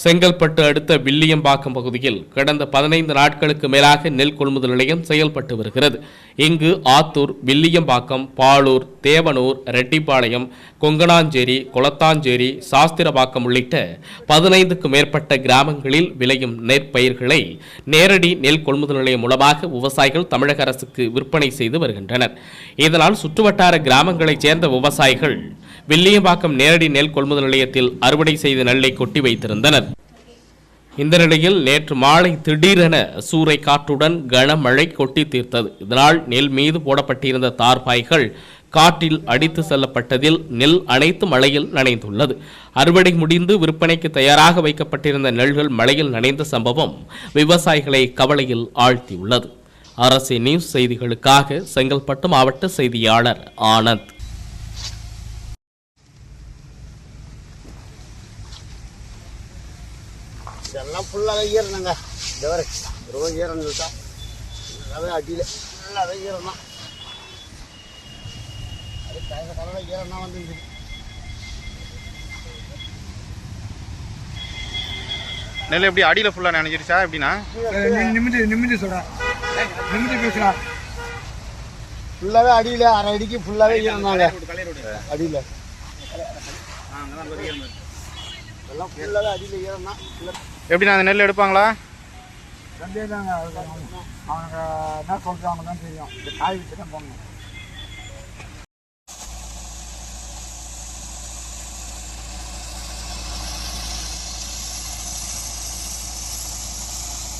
செங்கல்பட்டு அடுத்த வில்லியம்பாக்கம் பகுதியில் கடந்த பதினைந்து நாட்களுக்கு மேலாக நெல் கொள்முதல் நிலையம் செயல்பட்டு வருகிறது. இங்கு ஆத்தூர் வில்லியம்பாக்கம் பாலூர் தேவனூர் ரெட்டிப்பாளையம் கொங்கணாஞ்சேரி குளத்தாஞ்சேரி சாஸ்திரபாக்கம் உள்ளிட்ட பதினைந்துக்கு மேற்பட்ட கிராமங்களில் விளையும் நெற்பயிர்களை நேரடி நெல் கொள்முதல் நிலையம் மூலமாக விவசாயிகள் தமிழக அரசுக்கு விற்பனை செய்து வருகின்றனர். இதனால் சுற்றுவட்டார கிராமங்களைச் சேர்ந்த விவசாயிகள் வில்லியம்பாக்கம் நேரடி நெல் கொள்முதல் நிலையத்தில் அறுவடை செய்த நெல்லை கொட்டி வைத்திருந்தனர். இந்த நிலையில் நேற்று மாலை திடீரென சூறை காற்றுடன் கனமழை கொட்டி தீர்த்தது. இதனால் நெல் மீது போடப்பட்டிருந்த தார்பாய்கள் காற்றில் அடித்து செல்லப்பட்டதில் நெல் அனைத்து மழையில் நனைந்துள்ளது. அறுவடை முடிந்து விற்பனைக்கு தயாராக வைக்கப்பட்டிருந்த நெல்கள் மழையில் நனைந்த சம்பவம் விவசாயிகளை கவலையில் ஆழ்த்தியுள்ளது. அரசு நியூஸ் செய்திகளுக்காக செங்கல்பட்டு மாவட்ட செய்தியாளர் ஆனந்த். இதெல்லாம் ஃபுல்லாகவே ஈரணுங்க இந்த வரை ரொம்ப ஈரம் இருக்கா நல்லாவே அடியில் நல்லாவே ஈரம் தான் அது கலந்த கலந்த ஈரம் தான் வந்து நெல் எப்படி அடியில் ஃபுல்லாக நினைச்சிருச்சா எப்படின்னா? நிமிதி நிமிதி சொல்கிறேன் நிமிதி பேசுகிறேன் ஃபுல்லாகவே அடியில் அரை அடிக்கு ஃபுல்லாகவே ஈரம் தாங்க அடியில் எல்லாம் ஃபுல்லாகவே அடியில் ஈரம் தான் எப்படின்னா அந்த நெல் எடுப்பாங்களா? சந்தேகம் அவங்க என்ன சொல்கிறாங்க தான் தெரியும். இந்த காய் வச்சு தான் போகணும்